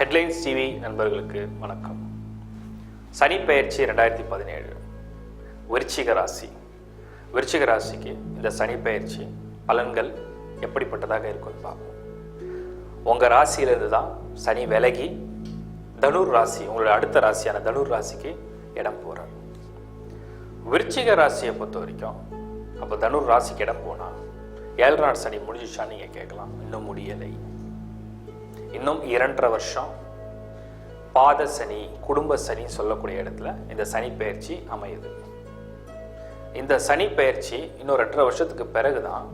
Headlines TV நண்பர்களுக்கு வணக்கம். சனி ரெண்டாயிரத்தி பதினேழு. விருச்சிக ராசி. விருச்சிக ராசிக்கு இந்த சனி பலன்கள் எப்படிப்பட்டதாக இருக்கும்னு பார்ப்போம். உங்கள் ராசியிலிருந்து தான் சனி விலகி தனுர் ராசி உங்களோட அடுத்த ராசியான தனுர் ராசிக்கு இடம் போகிறார் விருச்சிக ராசியை பொறுத்த வரைக்கும் அப்போ தனுர் ராசிக்கு இடம் போனால் ஏழரை சனி முடிஞ்சிச்சான்னு நீங்கள் கேட்கலாம். இன்னும் முடியலை. இன்னும் இரண்டரை வருஷம் பாத சனி குடும்ப சனி சொல்லக்கூடிய இடத்துல இந்த சனி பயிற்சி அமையுது. இந்த சனி பயிற்சி இன்னும் ரெண்டரை வருஷத்துக்கு பிறகு தான்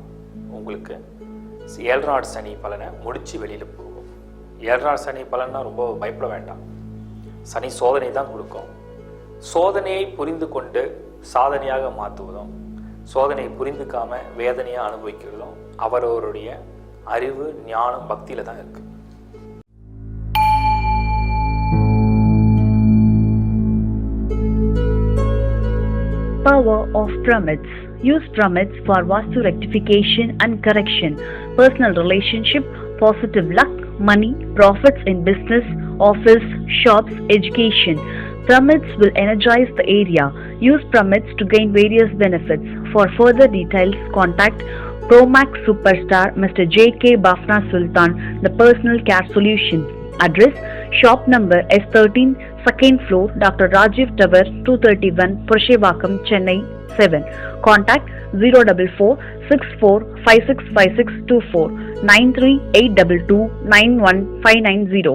உங்களுக்கு ஏழ்நாடு சனி பலனை முடிச்சு வெளியில் போகும். ஏழ்நாடு சனி பலன்னா ரொம்ப பயப்பட வேண்டாம். சனி சோதனை தான் கொடுக்கும். சோதனையை புரிந்து கொண்டு சாதனையாக மாற்றுவதும் சோதனையை புரிந்துக்காம வேதனையாக அனுபவிக்கிறதும் அவரவருடைய அறிவு ஞானம் பக்தியில் தான் இருக்குது Power of pyramids. Use pyramids for Vastu rectification and correction, personal relationship, positive luck, money, profits in business, office, shops, education. Pyramids will energize the area. Use pyramids to gain various benefits. For further details, contact Promax Superstar Mr. J.K. Bafna Sultan, the Personal Care Solution. Address shop number S thirteen second floor doctor Rajiv tower two thirty one Purasawalkam Chennai seven contact zero double four six four five six five six two four nine three eight double two nine one five nine zero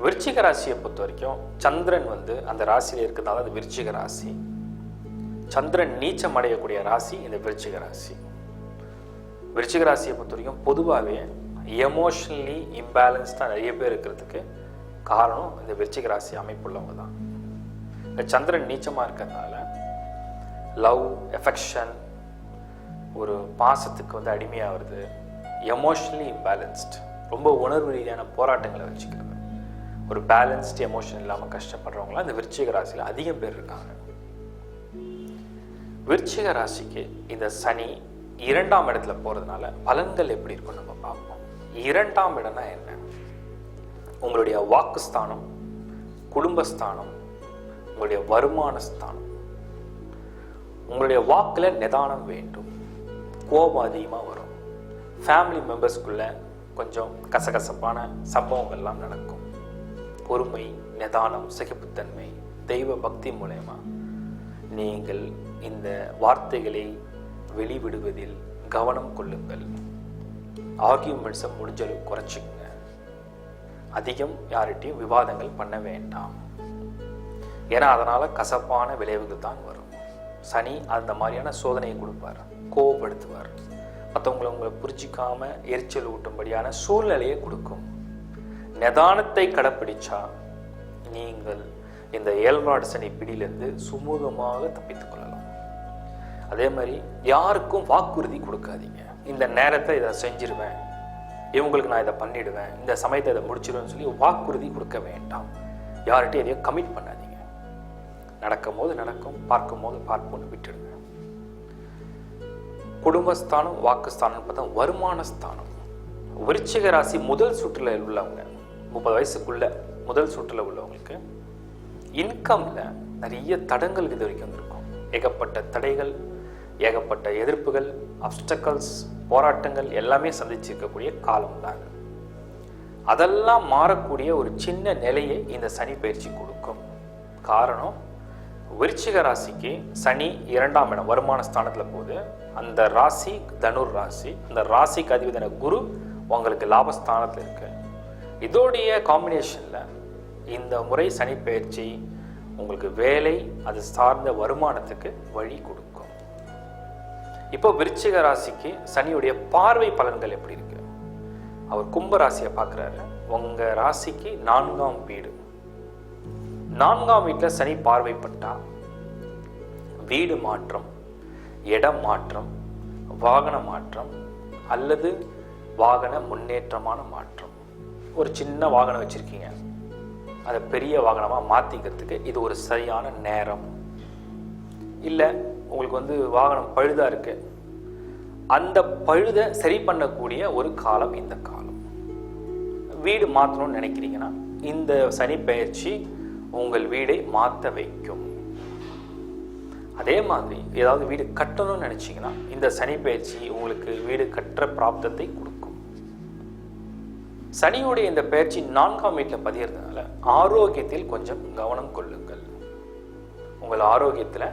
விருச்சிக ராசியை பொறுத்த வரைக்கும் சந்திரன் வந்து அந்த ராசியில் இருக்கிறதால அது விருச்சிக ராசி. சந்திரன் நீச்சம் அடையக்கூடிய ராசி இந்த விருச்சிக ராசி. விருச்சிக ராசியை பொறுத்த வரைக்கும் பொதுவாகவே எமோஷ்னலி இம்பேலன்ஸ்டாக நிறைய பேர் இருக்கிறதுக்கு காரணம் இந்த விருச்சிக ராசி அமைப்புள்ளவங்க தான். இந்த சந்திரன் நீச்சமாக இருக்கிறதுனால லவ் எஃபெக்ஷன் ஒரு பாசத்துக்கு வந்து அடிமையாகிறது எமோஷ்னலி இம்பேலன்ஸ்ட் ரொம்ப உணர்வு ரீதியான போராட்டங்களை வச்சுக்கிறது. ஒரு பேலன்ஸ்டு எமோஷன் இல்லாமல் கஷ்டப்படுறவங்களாம் இந்த விருச்சிக ராசியில் அதிகம் பேர் இருக்காங்க. விருச்சிக ராசிக்கு இந்த சனி இரண்டாம் இடத்துல போகிறதுனால பலன்கள் எப்படி இருக்கும் நம்ம பார்ப்போம். இரண்டாம் இடம்னா என்ன? உங்களுடைய வாக்குஸ்தானம் குடும்பஸ்தானம் உங்களுடைய வருமான ஸ்தானம் உங்களுடைய வாக்கில் நிதானம் வேண்டும். கோபம் அதிகமாக வரும். ஃபேமிலி மெம்பர்ஸ்குள்ள கொஞ்சம் கசகசப்பான சம்பவங்கள்லாம் நடக்கும். பொறுமை நிதானம் சகிப்புத்தன்மை தெய்வ பக்தி மூலயமா நீங்கள் இந்த வார்த்தைகளை வெளிவிடுவதில் கவனம் கொள்ளுங்கள். ஆர்கியூமெண்ட்ஸை முடிஞ்சளவு குறைச்சிக்கும் அதிகம் யார்கிட்டையும் விவாதங்கள் பண்ண வேண்டாம். ஏன்னா அதனால் கசப்பான விளைவுகள் தான் வரும். சனி அந்த மாதிரியான சோதனையை கொடுப்பார். கோவப்படுத்துவார். மற்றவங்களை உங்களை புரிஞ்சிக்காம எரிச்சல் ஊட்டும்படியான சூழ்நிலையை கொடுக்கும். நிதானத்தை கடைப்பிடிச்சா நீங்கள் இந்த ஏழ்நாடு சனி பிடியிலிருந்து சுமூகமாக தப்பித்துக் கொள்ளலாம். அதே மாதிரி யாருக்கும் வாக்குறுதி கொடுக்காதீங்க. இந்த நேரத்தை இதை செஞ்சிருவேன். இவங்களுக்கு நான் இதை பண்ணிடுவேன் இந்த சமயத்தை இதை முடிச்சிடுவேன்னு சொல்லி வாக்குறுதி கொடுக்க வேண்டாம். யார்கிட்டையும் எதையும் கமிட் பண்ணாதீங்க. நடக்கும் போது நடக்கும் பார்க்கும் போது பார்ப்போம்னு விட்டுடுங்க. குடும்பஸ்தானம் வாக்குஸ்தானம் பார்த்தா வருமான ஸ்தானம். விருச்சிக ராசி முதல் சுற்றுல உள்ளவங்க முப்பது வயசுக்குள்ள முதல் சுற்றுல உள்ளவங்களுக்கு இன்கம்ல நிறைய தடங்கள் இது வரைக்கும் இருக்கும் ஏகப்பட்ட தடைகள் ஏகப்பட்ட எதிர்ப்புகள் அப்டக்கல்ஸ் போராட்டங்கள் எல்லாமே சந்திச்சிருக்கக்கூடிய காலம் தாங்க அதெல்லாம் மாறக்கூடிய ஒரு சின்ன நிலையை இந்த சனி பயிற்சி கொடுக்கும். காரணம் விருச்சிக ராசிக்கு சனி இரண்டாம் இடம் வருமான ஸ்தானத்தில் போகுது. அந்த ராசி தனுர் ராசி அந்த ராசிக்கு அதிபதின குரு உங்களுக்கு லாபஸ்தானத்தில் இருக்கு. இதோடைய காம்பினேஷனில் இந்த முறை சனி பயிற்சி உங்களுக்கு வேலை அது சார்ந்த வருமானத்துக்கு வழி கொடுக்கும். இப்போ விருச்சிக ராசிக்கு சனியுடைய பார்வை பலன்கள் எப்படி இருக்கு? அவர் கும்ப ராசியை பார்க்குறாரு. உங்கள் ராசிக்கு நான்காம் வீடு. நான்காம் வீட்டில் சனி பார்வைப்பட்டா வீடு மாற்றம் இடம் மாற்றம் வாகன மாற்றம் அல்லது வாகன முன்னேற்றமான மாற்றம். ஒரு சின்ன வாகனம் வச்சுருக்கீங்க. அதை பெரிய வாகனமாக மாற்றிக்கிறதுக்கு இது ஒரு சரியான நேரம். இல்லை உங்களுக்கு வந்து வாகனம் பழுதாக இருக்கு. அந்த பழுதை சரி பண்ணக்கூடிய ஒரு காலம் இந்த காலம். வீடு மாற்றணும்னு நினைக்கிறீங்கன்னா இந்த சனி பயிற்சி உங்கள் வீடை மாற்ற வைக்கும். அதே மாதிரி ஏதாவது வீடு கட்டணும்னு நினச்சிங்கன்னா இந்த சனி பயிற்சி உங்களுக்கு வீடு கட்டுற பிராப்தத்தை கொடுக்கும். சனியுடைய இந்த பயிற்சி நான்காம் வீட்டில் பதிகிறதுனால ஆரோக்கியத்தில் கொஞ்சம் கவனம் கொள்ளுங்கள். உங்கள் ஆரோக்கியத்தில்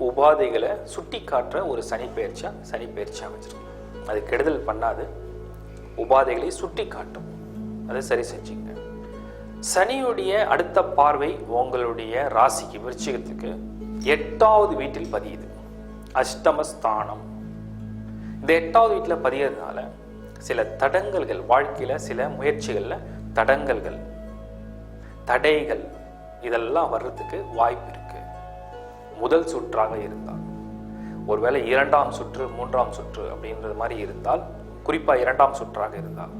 உபாதைகளை சுட்டி காட்டுற ஒரு சனி பயிற்சியாக சனி பயிற்சியாக வச்சிருக்கோம் அது கெடுதல் பண்ணாது. உபாதைகளை சுட்டி காட்டும் அதை சரி செஞ்சுங்க. சனியுடைய அடுத்த பார்வை உங்களுடைய ராசிக்கு விருச்சிகத்துக்கு எட்டாவது வீட்டில் பதியுது. அஷ்டமஸ்தானம். இந்த எட்டாவது வீட்டில் பதியறதுனால சில தடங்கல்கள் வாழ்க்கையில் சில முயற்சிகளில் தடங்கல்கள் தடைகள் இதெல்லாம் வர்றதுக்கு வாய்ப்பு இருக்கு. முதல் சுற்றாக இருந்தால் ஒருவேளை இரண்டாம் சுற்று மூன்றாம் சுற்று அப்படின்றது மாதிரி இருந்தால் குறிப்பாக இரண்டாம் சுற்றாக இருந்தால்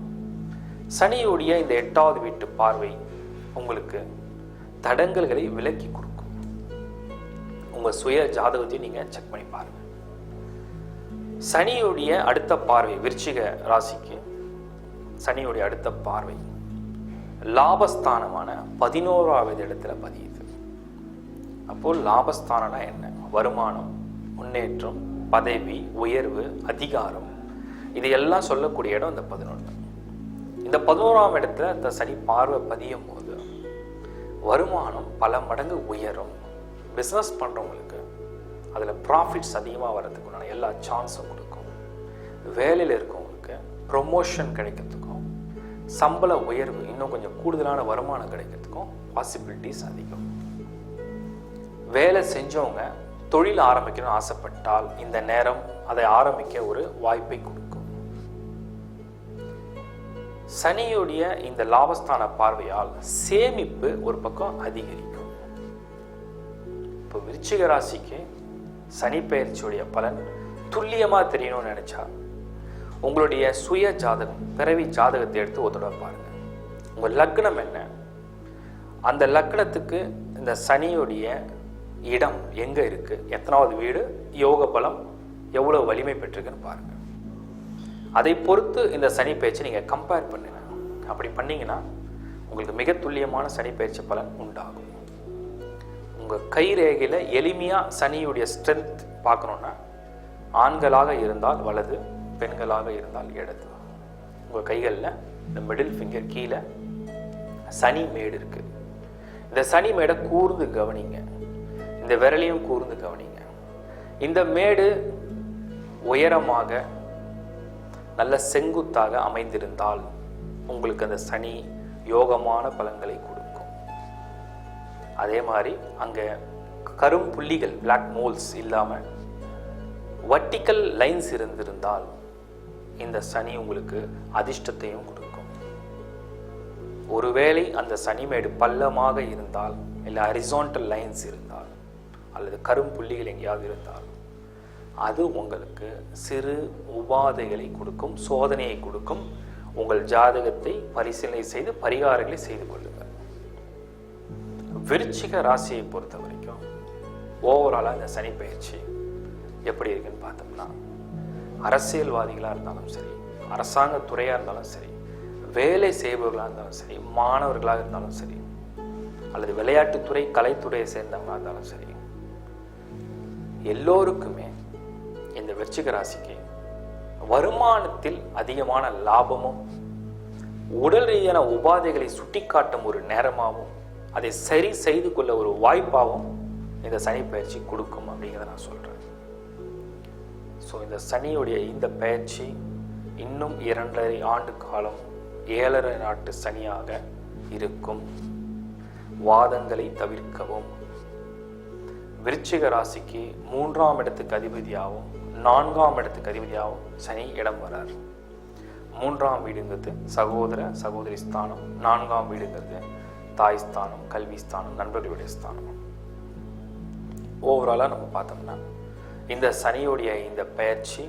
சனியுடைய இந்த எட்டாவது வீட்டு பார்வை உங்களுக்கு தடங்கல்களை விலக்கி கொடுக்கும். உங்க சுய ஜாதகத்தை நீங்கள் செக் பண்ணி பாருங்க. சனியுடைய அடுத்த பார்வை விருச்சிக ராசிக்கு சனியுடைய அடுத்த பார்வை லாபஸ்தானமான பதினோராவது இடத்துல பதியுது. அப்போ லாபஸ்தானம்னா என்ன? வருமானம் முன்னேற்றம் பதவி உயர்வு அதிகாரம். இது எல்லாம் சொல்லக்கூடிய இடம் இந்த பதினொன்று. இந்த பதினோராம் இடத்துல இந்த சனி பார்வை பதியும் போது வருமானம் பல மடங்கு உயரும். பிஸ்னஸ் பண்ணுறவங்களுக்கு அதில் ப்ராஃபிட்ஸ் அதிகமாக வர்றதுக்குண்டான எல்லா சான்ஸும் கொடுக்கும். வேலையில் இருக்கவங்களுக்கு ப்ரொமோஷன் கிடைக்கிறதுக்கும் சம்பள உயர்வு இன்னும் கொஞ்சம் கூடுதலான வருமானம் கிடைக்கிறதுக்கும் பாசிபிலிட்டிஸ் அதிகம். வேலை செஞ்சவங்க தொழில் ஆரம்பிக்கணும்னு ஆசைப்பட்டால் இந்த நேரம் அதை ஆரம்பிக்க ஒரு வாய்ப்பை கொடுக்கும். சனியுடைய இந்த லாபஸ்தான பார்வையால் சேமிப்பு ஒரு பக்கம் அதிகரிக்கும். இப்போ விருச்சிக ராசிக்கு சனி பெயர்ச்சியுடைய பலன் துல்லியமா தெரியணும்னு நினைச்சா உங்களுடைய சுய ஜாதகம் பிறவி ஜாதகத்தை எடுத்து ஒரு தடவை பாருங்க. உங்கள் லக்னம் என்ன? அந்த லக்னத்துக்கு இந்த சனியுடைய இடம் எங்கே இருக்கு? எத்தனாவது வீடு? யோக பலம் எவ்வளோ வலிமை பெற்றிருக்குன்னு பாருங்க. அதை பொறுத்து இந்த சனி பயிற்சி நீங்கள் கம்பேர் பண்ணுங்க. அப்படி பண்ணீங்கன்னா உங்களுக்கு மிக துல்லியமான சனி பயிற்சி பலன் உண்டாகும். உங்கள் கை ரேகையில் எளிமையாக சனியுடைய ஸ்ட்ரென்த் பார்க்கணுன்னா ஆண்களாக இருந்தால் வலது பெண்களாக இருந்தால் இடது. உங்கள் கைகளில் இந்த மிடில் ஃபிங்கர் கீழே சனி மேடு இருக்குது இந்த சனி மேடை கூர்ந்து கவனிங்க. இந்த விரலையும் கூர்ந்து கவனிங்க. இந்த மேடு உயரமாக நல்ல செங்குத்தாக அமைந்திருந்தால் உங்களுக்கு அந்த சனி யோகமான பலன்களை கொடுக்கும். அதே மாதிரி அங்கே கரும் புள்ளிகள் பிளாக் மோல்ஸ் இல்லாமல் வர்டிக்கல் லைன்ஸ் இருந்திருந்தால் இந்த சனி உங்களுக்கு அதிர்ஷ்டத்தையும் கொடுக்கும். ஒருவேளை அந்த சனிமேடு பள்ளமாக இருந்தால் இல்லை ஹரிசான்டல் லைன்ஸ் இருந்தால் அல்லது கரும்புள்ளிகள் எங்கேயாவது இருந்தால் அது உங்களுக்கு சிறு உபாதைகளை கொடுக்கும் சோதனையை கொடுக்கும். உங்கள் ஜாதகத்தை பரிசீலனை செய்து பரிகாரங்களை செய்து கொள்ளுங்கள். விருச்சிக ராசியை பொறுத்த வரைக்கும் ஓவராலாக இந்த சனி பயிற்சி எப்படி இருக்குன்னு பார்த்தோம்னா அரசியல்வாதிகளாக இருந்தாலும் சரி அரசாங்க துறையாக இருந்தாலும் சரி வேலை செய்பவர்களாக இருந்தாலும் சரி மாணவர்களாக இருந்தாலும் சரி அல்லது விளையாட்டுத்துறை கலைத்துறையை சேர்ந்தவங்களாக இருந்தாலும் சரி எல்லோருக்குமே இந்த விருச்சிக ராசிக்கு வருமானத்தில் அதிகமான லாபமும் உடல் ரீதியான உபாதைகளை சுட்டிக்காட்டும் ஒரு நேரமாகவும் அதை சரி செய்து கொள்ள ஒரு வாய்ப்பாகவும் இந்த சனி பயிற்சி கொடுக்கும் அப்படிங்கிறத நான் சொல்கிறேன் ஸோ இந்த சனியுடைய இந்த பயிற்சி இன்னும் இரண்டரை ஆண்டு காலம் ஏழரை நாட்டு சனியாக இருக்கும். வாதங்களை தவிர்க்கவும் விருச்சிக ராசிக்கு மூன்றாம் இடத்துக்கு அதிபதியாகவும் நான்காம் இடத்துக்கு அதிபதியாகவும் சனி இடம் வரார். மூன்றாம் வீடுங்கிறது சகோதர சகோதரி ஸ்தானம். நான்காம் வீடுங்கிறது தாய் ஸ்தானம் கல்வி ஸ்தானம் நண்பர்களுடைய ஸ்தானம். ஓவராலாக நம்ம பார்த்தோம்னா இந்த சனியுடைய இந்த பயிற்சி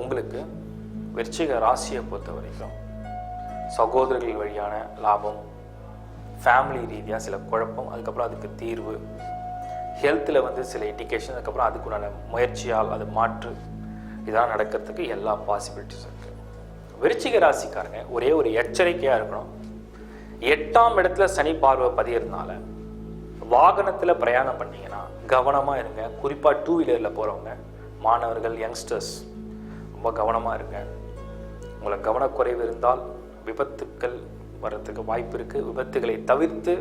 உங்களுக்கு விருச்சிக ராசியை பொறுத்த வரைக்கும் சகோதரர்கள் வழியான லாபம் ஃபேமிலி ரீதியாக சில குழப்பம் அதுக்கப்புறம் அதுக்கு தீர்வு ஹெல்த்தில் வந்து சில இண்டிகேஷன் அதுக்கப்புறம் அதுக்குண்டான முயற்சியால் அது மாற்று இதெல்லாம் நடக்கிறதுக்கு எல்லா பாசிபிலிட்டிஸும் இருக்குது விருச்சிக ராசிக்காரங்க ஒரே ஒரு எச்சரிக்கையாக இருக்கணும். எட்டாம் இடத்துல சனி பார்வை பதியறதுனால வாகனத்தில் பிரயாணம் பண்ணிங்கன்னா கவனமாக இருங்க. குறிப்பாக டூ வீலரில் போகிறவங்க மாணவர்கள் யங்ஸ்டர்ஸ் ரொம்ப கவனமாக இருங்க. உங்களுக்கு கவனக்குறைவு இருந்தால் விபத்துக்கள் வர்றதுக்கு வாய்ப்பு இருக்குது விபத்துகளை தவிர்த்து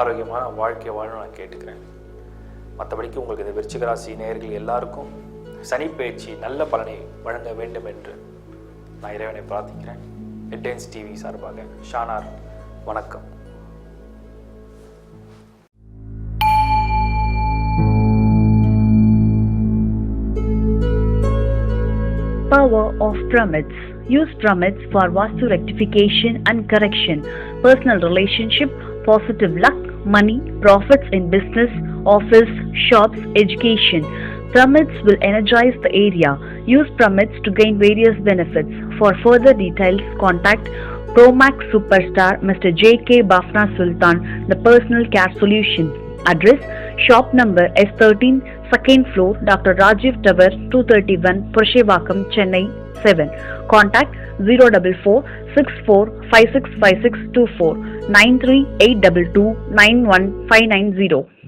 ஆரோக்கியமான வாழ்க்கையை வாழணும் நான் கேட்டுக்கிறேன். மற்றபடிக்கு உங்களுக்கு இந்த விருச்சிக ராசி நேயர்கள் எல்லாருக்கும் சனி பயிற்சி நல்ல பலனை வழங்க வேண்டும் என்று நான் இறைவனை பிரார்த்திக்கிறேன். ஹெட்லைன்ஸ் டிவி சார்பாக ஷானார் வணக்கம். Power of pyramids. Use pyramids for Vastu rectification and correction, personal relationship, positive luck, money, profits in business, office, shops, education. Pyramids will energize the area. Use pyramids to gain various benefits. For further details, contact Promax Superstar Mr. J.K. Bafna Sultan, the Personal Care Solution. Address Shop number S13, second floor, Dr. Rajiv Tower, 231, Purushevakam, Chennai 7. Contact 044 93822 91590.